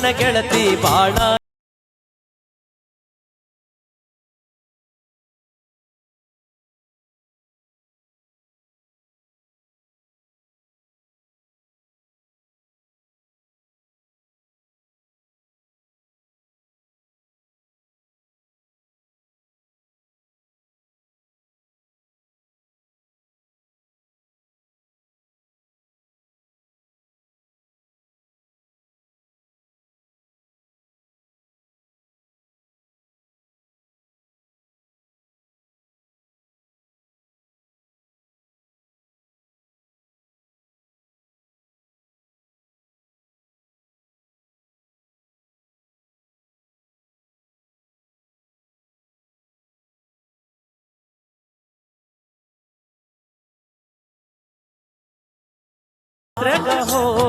ನನ್ನ ಗೆಳತಿ ಬಾಳ ದ್ರಗ ಹೋಗಿದ್ಯಾ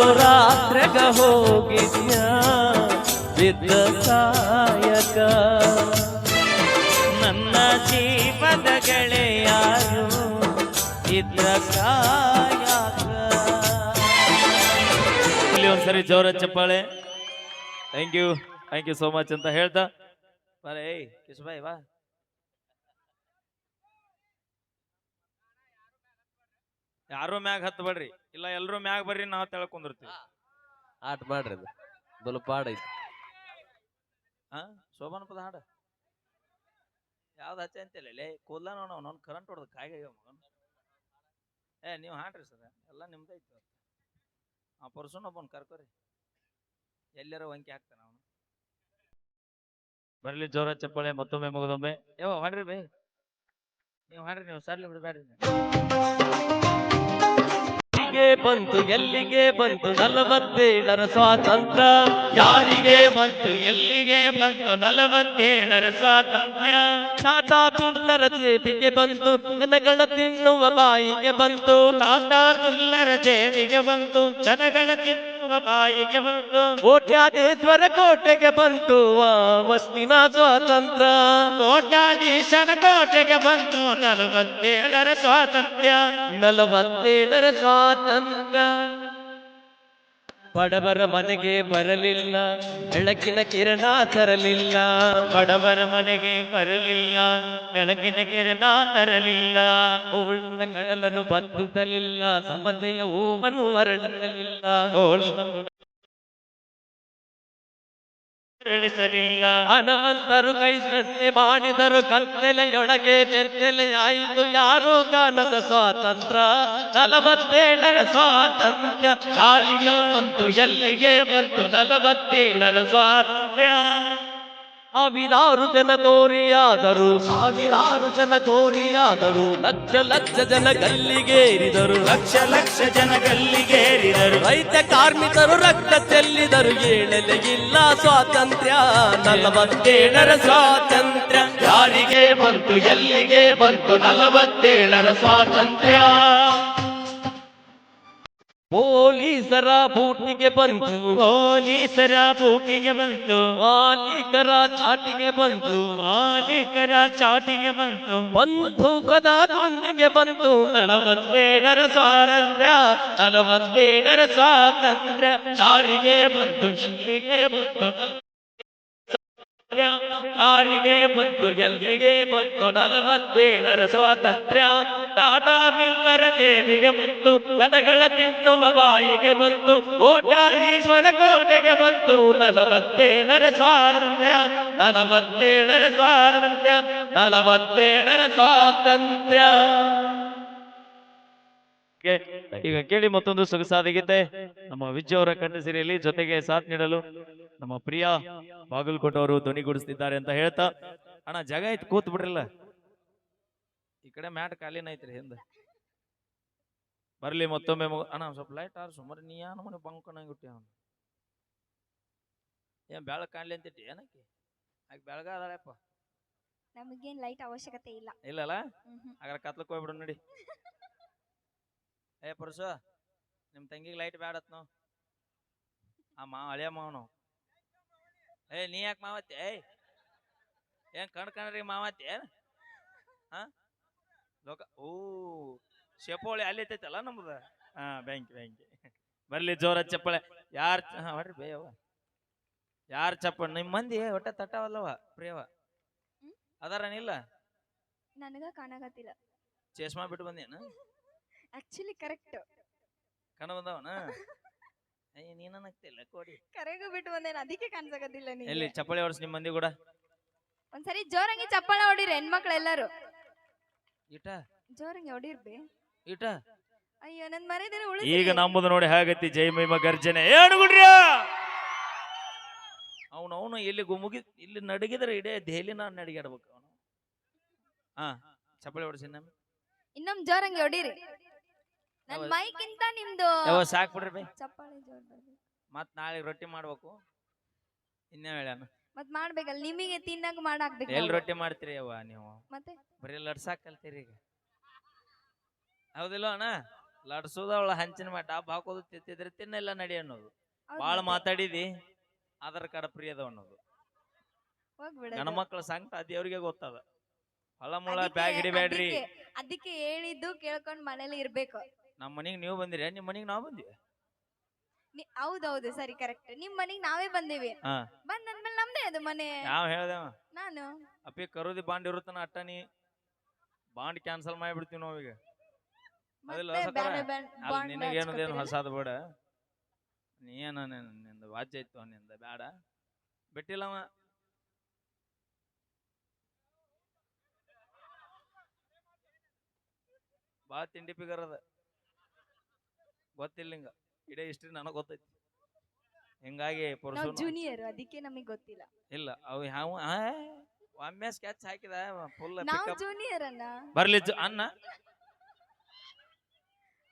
ರಾತ್ರೆಗ ಹೋಗಿದ್ಯ? ಬಿದ್ದ ಸಾಯಕ ನನ್ನ ಜೀವದ ಗೆಳೆಯಾರು ಇದ್ದ ಸಾಯಕ ಇಲ್ಲಿ ಒಂದ್ಸರಿ ಜೋರ ಚಪ್ಪಾಳೆ. Thank you thank you so much ಅಂತ ಹೇಳ್ತಾ. ಬರೇ, ಏಯ್ ಕಿಶಬಾಯ್ ಬಾ. ಯಾರು ಮ್ಯಾಗ ಹತ್ತಬೇಡ್ರಿ ಇಲ್ಲ ಎಲ್ರು ಮ್ಯಾಗ ಬರ್ರಿ ನಾವು ತೆಳ್ಕೊಂಡಿರ್ತೀವಿ ಆಟ ಮಾಡ್ರಿ ಅದು. ಬಲು ಪಾಡ ಐತಿ. ಹಾ ಶೋಭಾನ ಪದ ಹಾಡ. ಯಾವ್ದು ಹಚ್ಚ ಅಂತಿಲ್ಲ ಲೇ ಕೂದ್ಲ ನೋಡ ಅವ್ನು ಕರೆಂಟ್ ಹೊಡೆದು ಕಾಯಿಗೆ ಮಗನ್. ಏ ನೀವು ಹಾಡ್ರಿ ಸರ್ ಎಲ್ಲ ನಿಮ್ದೈತಿ ಆ ಪರ್ಸನ್ ಒಬ್ಬನ್ ಕರ್ಕೋರಿ. ಎಲ್ಲಾರ ವಂಕಿ ಹಾಕ್ತಾನ ಅವನು. ಬರ್ಲಿ ಜೋರ ಚಪ್ಪಳೆ ಮತ್ತೊಮ್ಮೆ ಮುಗಿದೊಮ್ಮೆ. ಯಾವ ಹಾಡ್ರಿ ಬೈ. ನೀವು ಹಾಡ್ರಿ ನೀವು ಸರ್ಲಿ ಬಿಡಬೇಡ್ರಿ ಎಲ್ಲಿಗೆ ಬಂತು ಎಲ್ಲಿಗೆ ಬಂತು? ನಲವತ್ತೇಳರ ಸ್ವಾತಂತ್ರ್ಯ. ಯಾರಿಗೆ ಬಂತು, ಎಲ್ಲಿಗೆ ಬಂತು? ನಲವತ್ತೇಳರ ಸ್ವಾತಂತ್ರ್ಯ. ತಾತ ಜೇಬಿಗೆ ಬಂತು, ಜನಗಳ ತಿನ್ನುವ ಬಾಯಿಗೆ ಬಂತು. ತಾತ ತುಲ್ಲರ ಜೇಬಿಗೆ ಬಂತು, ಜನಗಳ ತಿನ್ನುವ ಕೋಟ್ಯಾಧೀಶ್ವರ ಕೋಟೆಗೆ ಬಂತು ವಸ್ತಿನ ಸ್ವಾತಂತ್ರ್ಯ. ಕೋಟ್ಯಾಧೀಶರ ಕೋಟೆಗೆ ಬಂತು ನಲವತ್ತೇಳರ ಸ್ವಾತಂತ್ರ್ಯ. ನಲವತ್ತೇಳರ ಸ್ವಾತಂತ್ರ್ಯ. ಬಡವರ ಮನೆಗೆ ಬರಲಿಲ್ಲ ಬೆಳಕಿನ ಕಿರಣ ತರಲಿಲ್ಲ ಬಡವರ ಮನೆಗೆ ಬರಲಿಲ್ಲ ಬೆಳಕಿನ ಕಿರಣ ತರಲಿಲ್ಲ ಹೂಗಳನ್ನು ಬದುಕಲಿಲ್ಲ ಸಮತೆಯ ಹೂವನ್ನು ಅರಳಲಿಲ್ಲ ತಿಳಿಸಲಿಲ್ಲ ಅನಂತರು ಕೈ ಸೃಷ್ಟಿ ಮಾಡಿದರು ಕತ್ತಲೆಯೊಳಗೆ ಆಯಿತು. ಯಾರು ಗಾನದ ಸ್ವಾತಂತ್ರ್ಯ ನಲವತ್ತೇಳರ ಸ್ವಾತಂತ್ರ್ಯ. ಬಂತು ಎಲ್ಲಿಗೆ ಬಂತು? ನಲವತ್ತೇಳರ ಸ್ವಾತಂತ್ರ್ಯ. ಸಾವಿರಾರು ಜನ ತೋರಿಯಾದರು. ಸಾವಿರಾರು ಜನ ತೋರಿಯಾದರು. ಲಕ್ಷ ಲಕ್ಷ ಜನ ಗಲ್ಲಿಗೇರಿದರು. ಲಕ್ಷ ಲಕ್ಷ ಜನ ಗಲ್ಲಿಗೇರಿದರು. ರೈತ ಕಾರ್ಮಿಕರು ರಕ್ತ ಚೆಲ್ಲಿದರು. ಏಳಲೆ ಇಲ್ಲ ಸ್ವಾತಂತ್ರ್ಯ ನಲವತ್ತೇಳರ ಸ್ವಾತಂತ್ರ್ಯ. ಯಾರಿಗೆ ಬಂತು ಎಲ್ಲಿಗೆ ಬಂತು ನಲವತ್ತೇಳರ ಸ್ವಾತಂತ್ರ್ಯ. ಪೊಲೀಸರ ಬೂಟಿಗೆ ಬಂತು ಪೊಲೀಸರ ಬೂಟಿಗೆ ಬಂತು ಮಾಲೀಕರ ಚಾಟಿಗೆ ಬಂತು ಮಾಲೀಕರ ಚಾಟಿಗೆ ಬಂತು ಬಂಧುಕದ ಕಣ್ಣಿಗೆ ಬಂತು ನಲವತ್ತೇಳರ ಸ್ವಾತಂತ್ರ್ಯ ನಲವತ್ತೇಳರ ಸ್ವಾತಂತ್ರ್ಯ ಯಾರಿಗೆ ಬಂತು ಎಲ್ಲಿಗೆ ಬಂತು ಯಾರಿಗೆ ಬಂತು ಎಲ್ಲಿಗೆ ಬಂತು ನಲವತ್ತೇಳರ ಸ್ವಾತಂತ್ರ್ಯ ಟಾಟಾ ಮಿಲ್ಲರ ದೇವಿಗೆ ಬಂತು ಕದಗಳ ತಿನ್ನುವ ಬಾಯಿಗೆ ಬಂತು ಓಟಾರೀಶ್ವರ ಕೋಟೆಗೆ ಬಂತು. ನಲವತ್ತೇಳರ ಸ್ವಾತಂತ್ರ್ಯ ನಲವತ್ತೇಳರ ಸ್ವಾತಂತ್ರ್ಯ ನಲವತ್ತೇಳರ ಸ್ವಾತಂತ್ರ್ಯ. ಈಗ ಕೇಳಿ ಮತ್ತೊಂದು ಸೊಗಸಾದ ಗೀತೆ. ನಮ್ಮ ವಿಜಯ್ ಅವರ ಕಂಠಸಿರಿಯಲ್ಲಿ ಜೊತೆಗೆ ಸಾಥ್ ನೀಡಲು ನಮ್ಮ ಪ್ರಿಯ ಬಾಗಲಕೋಟೆ ಅವರು ಧ್ವನಿಗೂಡಿಸ್ತಿದ್ದಾರೆ ಅಂತ ಹೇಳ್ತಾ. ಅಣ್ಣ, ಜಾಗ ಆಯ್ತು ಕೂತ್ ಬಿಡ್ರಲ್ಲ ಈ ಕಡೆ ಮ್ಯಾಟ್ ಖಾಲಿನ ಐತ್ರಿ ಹಿಂದೆ. ಬರ್ಲಿ ಮತ್ತೊಮ್ಮೆ ಅಣ್ಣ ಸ್ವಲ್ಪ ಲೈಟ್ ಆರ್ ಸುಮಾರು ನೀ ಯಾನ ಮನೆ ಬಂಕಣಂಗ್ ಹುಟ್ಟಿ ಅವನು? ಏನ್ ಬೆಳಗ್ ಕಾಣ್ಲಿ ಅಂತಿಟ್ಟಿ ಏನಕ್ಕೆ? ಆಕೆ ಬೆಳಗ ಅದಾಳಪ್ಪ. ನಮಗೇನ್ ಲೈಟ್ ಅವಶ್ಯಕತೆ ಇಲ್ಲ. ಇಲ್ಲಲ್ಲ. ಹಾಗಾದ್ರೆ ಕತ್ಲಕ್ಕೆ ಹೋಗ್ಬಿಡು ನೋಡಿ. ಏ ಪುರುಷ ನಿಮ್ಮ ತಂಗಿಗೆ ಲೈಟ್ ಬ್ಯಾಡತ್ ನಾವು ಆ ಮಾವ ಹಳೆಯ ಮಾವನು. ಏ ನೀ ಯಾಕೆ ಮಾವತ್ತೆ? ಏಯ್ ಏನ್ ಕಣ್ ಕಣ್ರಿ ಮಾವತ್ತೆ? ಹಾ? ಲೋಕ ಓ ಶೆಪೋಳಿ ಅಲ್ಲಿ ಐತೈತಲ್ಲ ನಮ್ದು? ಹಾ ಬ್ಯಾಂಕ್ ಬ್ಯಾಂಕ್ ಬರ್ಲಿ ಜೋರ ಚಪ್ಪಳೆ. ಯಾರ್ ಹಾ ಹೊಡ್ರಿ ಬೇಯವ್ವ ಯಾರ್ ಚಪ್ಪಳ? ನಿಮ್ ಮಂದಿ ಹೊಟ್ಟೆ ತಟ್ಟವಲ್ಲವ ಪ್ರಿಯವ? ಅದಾರನಿಲ್ಲ? ನನಗ ಕಾಣಕತ್ತಿಲ್ಲ. ಚಶ್ಮಾ ಬಿಟ್ಟು ಬಂದೇನ? ಆಕ್ಚುಲಿ ಕರೆಕ್ಟ್ ಕಣ ಬಂದವನ? ಅಯ್ಯ ನೀನ ನಗ್ತಿಲ್ಲ ಕೋಡಿ. ಕರೆಗೂ ಬಿಟ್ಟು ಬಂದೇನ ಅದಕ್ಕೆ ಕಾಣಿಸಕತ್ತಿಲ್ಲ ಎಲ್ಲಿ ನೀನು ಚಪ್ಪಳಿ ಹೊಡ್ಸ್ ನಿಮ್ ಮಂದಿ ಕೂಡ? ಒಂದ್ಸರಿ ಜೋರಂಗಿ ಚಪ್ಪಾಳ ಹೊಡಿರಿ ಹೆಣ್ಮಕ್ಳು ಎಲ್ಲರೂ. ಇಟ? ಜೋರಂಗೆ ಹೊಡಿರ್ಬಿ? ಇಟ? ಅಯ್ಯೋ ನನ್ ಮರೆದಿರ ಉಳಿಸಿ ಈಗ ನಮ್ಮದು ನೋಡಿ ಹಾಗತಿ ಜೈ ಮೈಮ ಗರ್ಜನೆ. ಏನು ಗುಡ್ರಿಯ ಅವನು ಅವನು ಇಲ್ಲಿ ಗುಮುಗಿ ಇಲ್ಲಿ ನಡಗಿದ್ರೆ ಇಡೇ ದೆಹಲಿ ನಾನು ನಡಿಗಾಡ್ಬೇಕು ಅವನು. ಹಾ ಚಪ್ಪಳಿ ಹೊಡಿಸಿ ನಮ್ಮ ಇನ್ನೊಮ್ ಜೋರಂಗಿ ಹೊಡೀರಿ. ನನ್. ಮೈಕ್ಕಿಂತ ನಿಮ್ದು ಯಾವ ಸಾಕ್ ಬಿಡ್ರಿ ಬೈ. ಚಪ್ಪಾಳೆ ಜೋರ್ ಬರ್ಬೇಕು ಮತ್ ನಾಳೆ ರೊಟ್ಟಿ ಮಾಡ್ಬೇಕು. ಇನ್ನೇ ಹೇಳ್ಯಾನ. ಮತ್ ಮಾಡ್ಬೇಕಲ್ಲ ನಿಮಗೆ ತಿನ್ನಕ್ ಮಾಡಾಕ್ಬೇಕು ಎಲ್ ರೊಟ್ಟಿ ಮಾಡ್ತೀರಿ ಅವ್ವ ನೀವು? ಮತ್ತೆ? ಬರೀ ಲಡ್ಸಾಕ್ ಕಲ್ತೀರಿ ಈಗ. ಹೌದಿಲ್ಲ ಅಣ್ಣ? ಲಡ್ಸೋದ ಅವಳ ಹಂಚಿನ ಮಟ್ಟ ಡಾಬ್ ಹಾಕೋದು ತಿಂತಿದ್ರೆ ತಿನ್ನೆಲ್ಲ ನಡಿ ಅನ್ನೋದು. ಹೌದ್ ಬಾಳ ಮತ್ತೆ. ಮಾತಾಡಿದಿ ಆಧಾರ್ ಕಾರ್ಡ್ ಫ್ರೀ ಅದ ಅನ್ನೋದು. ಹೋಗ್ಬಿಡೋದು. ಗಣಮಕ್ಳ ಸಂಕಟ ದೇವ್ರಿಗೆ ಗೊತ್ತದ? ಹೊಲ ಮುಳ ಅದಕ್ಕೆ- ಬ್ಯಾಗ್ ಹಿಡಿಬೇಡ್ರಿ ಅದಕ್ಕೆ- ಅದಕ್ಕೆ ಹೇಳಿದ್ದು ಕೇಳ್ಕೊಂಡ್ ಮನೇಲಿ ಇರ್ಬೇಕು. ನಮ್ಮ ಮನಿಗ್ ನೀವು ಬಂದಿರಿ ನಿಮ್ ಮನಿಗ್ ನಾವ್ ಬಂದಿವಿ? ಹೌದೌದು ಸರಿ ಕರೆಕ್ಟ್ ನಿಮ್ ಮನೆಗ್ ನಾವೇ ಬಂದೇವಿ. ಹಾ. ಮೇಲೆ ನಮ್ದೇ ಅದು ಮನೆ. ನಾವ್ ಹೇಳ್ದೆ ನಾನು. ಅಪ್ಪಿ ಕರೋದಿ ಬಾಂಡ್ ಇರುತ್ತಾನ ಅಟ್ಟನಿ ಬಾಂಡ್ ಕ್ಯಾನ್ಸಲ್ ಮಾಡಿಬಿಡ್ತೀವಿ ನಾವೀಗ ಅದಿಲ್ಲ ಮತ್ತೆ ಸೌಕರ್ಯ? ಬ್ಯಾರೆ ಬ್ಯಾನ್- ಅಲ್ಲಿ bond ನಿನಗೇನದೇನು? ಹೊಸಾದ್ ಬೇಡ. ನೀ ಏನ ನಿಂದ ವಾಚ್ ಇತ್ತು ನಿಂದ ಬೇಡ ಬಿಟ್ಟಿಲ್ಲವ ಭಾಳ ತಿಂಡಿ ಪಿಗರ್ ಅದ. ಗೊತ್ತಿಲ್ಲ ಇಡೇ ಹಿಸ್ಟ್ರಿ ನನಗ್ ಗೊತ್ತೈತಿ. ಹಿಂಗಾಗಿ ನಾವ್ ಜೂನಿಯರ್ ಅದಕ್ಕೆ ನಮಗೆ ಗೊತ್ತಿಲ್ಲ. ಇಲ್ಲ ಅವು ಯಾವ ಒಮ್ಮೆ ಸ್ಕೆಚ್ ಹಾಕಿದ ಫುಲ್ ನಾವ್ ಜೂನಿಯರ್ ಅಣ್ಣ. ಬರ್ಲಿ ಜ- ಅಣ್ಣ.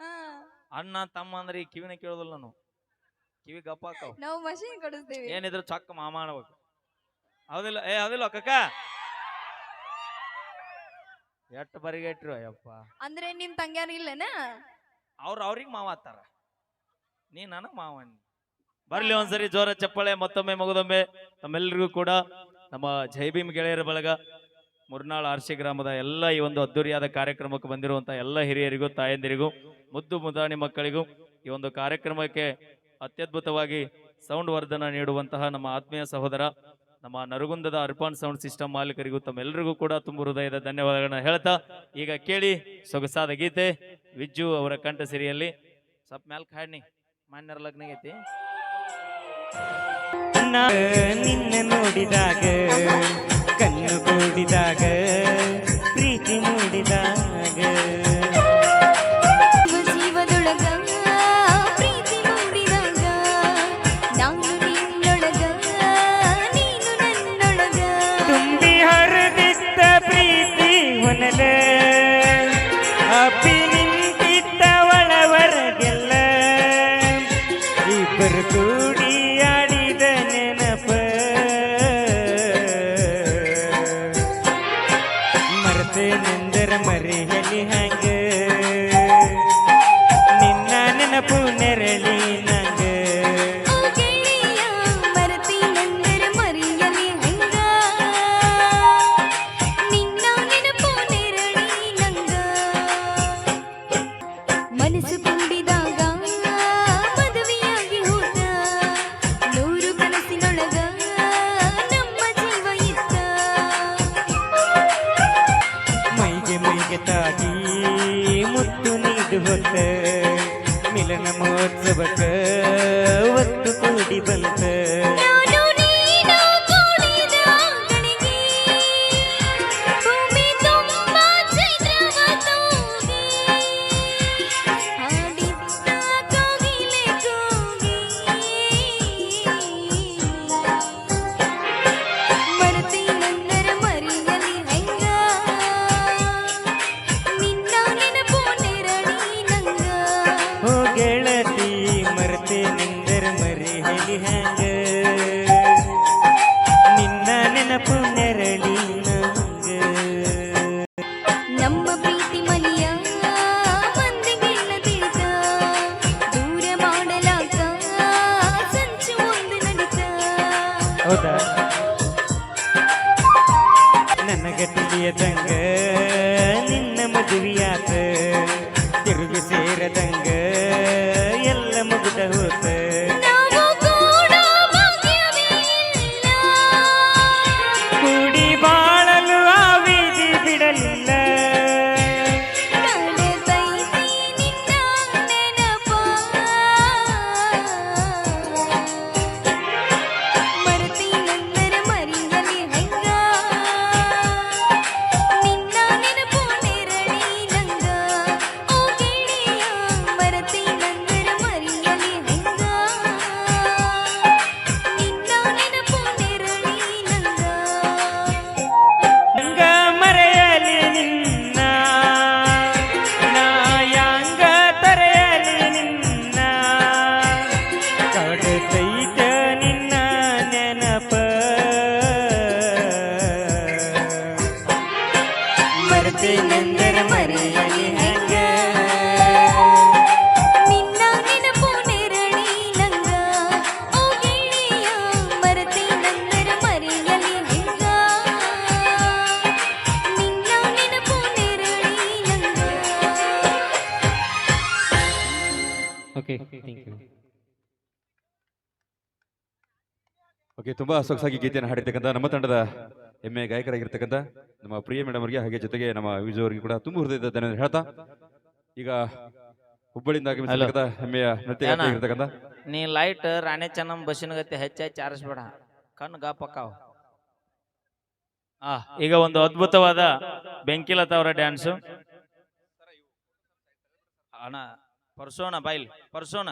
ಹಾ. ಅಣ್ಣ ತಮ್ಮ ಅಂದ್ರೆ ಈ ಕಿವಿನ ಕೇಳೋದಿಲ್ಲ ನಾವು ಕಿವಿ ಗಪ್ಪ ಹಾಕವ್. ನಾವು ಮಷೀನ್ ಕೊಡಿಸ್ತೀವಿ. ಏನಿದ್ರು ಚೊಕ್ಕ ಮಾಮ ಅನ್ಬೇಕು ಹೌದಿಲ್ಲ ಏ ಹೌದಿಲ್ಲ ಕಕ್ಕ ಎಟ್ಟು ಬರಿಗೆಟ್ರು ಅಯ್ಯಪ್ಪ ಅಂದ್ರೆ ನಿಮ್ ತಂಗ್ಯಾರ ಇಲ್ಲನ? ಅವ್ರ ಅವ್ರಿಗೆ ಮಾವ ನೀ ನನಗೆ ಮಾವಣ್ಣ ಬರ್ಲಿ ಒಂದ್ಸರಿ ಜೋರ ಚಪ್ಪಾಳೆ, ಮತ್ತೊಮ್ಮೆ ಮಗದೊಮ್ಮೆ. ನಮ್ಮೆಲ್ಲರಿಗೂ ಕೂಡ ನಮ್ಮ ಜೈಭೀಮ್ ಗೆಳೆಯರ ಬಳಗ, ಮುರ್ನಾಳ್ ಆರ್ಸಿ ಗ್ರಾಮದ ಎಲ್ಲ ಈ ಒಂದು ಅದ್ದೂರಿಯಾದ ಕಾರ್ಯಕ್ರಮಕ್ಕೆ ಬಂದಿರುವಂತಹ ಎಲ್ಲ ಹಿರಿಯರಿಗೂ, ತಾಯಂದಿರಿಗೂ, ಮುದ್ದು ಮುದಾಣಿ ಮಕ್ಕಳಿಗೂ ಈ ಒಂದು ಕಾರ್ಯಕ್ರಮಕ್ಕೆ ಅತ್ಯದ್ಭುತವಾಗಿ ಸೌಂಡ್ ವರ್ಧನ ನೀಡುವಂತಹ ನಮ್ಮ ಆತ್ಮೀಯ ಸಹೋದರ, ನಮ್ಮ ನರಗುಂದದ ಅರ್ಪಾನ್ ಸೌಂಡ್ ಸಿಸ್ಟಮ್ ಮಾಲೀಕರಿಗೂ ತಮ್ಮೆಲ್ಲರಿಗೂ ಕೂಡ ತುಂಬ ಹೃದಯದ ಧನ್ಯವಾದಗಳನ್ನ ಹೇಳ್ತಾ, ಈಗ ಕೇಳಿ ಸೊಗಸಾದ ಗೀತೆ ವಿಜ್ಜು ಅವರ ಕಂಠಸಿರಿಯಲ್ಲಿ. ಸ್ವಲ್ಪ ಮ್ಯಾಲ್ ಮಾನ್ಯರ ಲಗ್ನ ಐತಿ ನಿನ್ನ ನೋಡಿದಾಗ ಮಿಲನ ಮೋತ್ಸವಕ್ಕೆ நீ வா ತುಂಬಾ ಸೊಗಸಾಗಿ ಗೀತೆಯನ್ನು ಹಾಡಿರ್ತಕ್ಕಂಥ ನಮ್ಮ ತಂಡದ ಹೆಮ್ಮೆ ಗಾಯಕರಾಗಿರ್ತಕ್ಕಂಥ ನಮ್ಮ ಪ್ರಿಯ ಮೇಡಮ್ ಅವರಿಗೆ ಹಾಗೆ ಜೊತೆಗೆ ನಮ್ಮ ವಿಜಯ ಅವರಿಗೆ ಕೂಡ ತುಂಬ ಹೃದಯದ ಧನ್ಯವಾದ ಹೇಳ್ತಾ. ಈಗ ಹುಬ್ಬಳ್ಳಿಯಿಂದ ಆಗಮಿಸಿರ್ತಕ್ಕಂಥ ಹೆಮ್ಮೆಯ ನೀ ಲೈಟ್ ರಾಣಿ ಚೆನ್ನಮ್ಮ ಬಸ್ಸಿನ ಗತಿ ಹೆಚ್ಚಾಗಿ ಆರಿಸ್ಬೇಡ ಕಣ್ಣು ಗಾಪಕ್ಕಾವು ಆ ಈಗ ಒಂದು ಅದ್ಭುತವಾದ ಬೆಂಕಿಲತ ಅವರ ಡ್ಯಾನ್ಸು ಅಣ್ಣ ಪರ್ಸೋನ ಬೈಲ್ ಪರ್ಸೋನ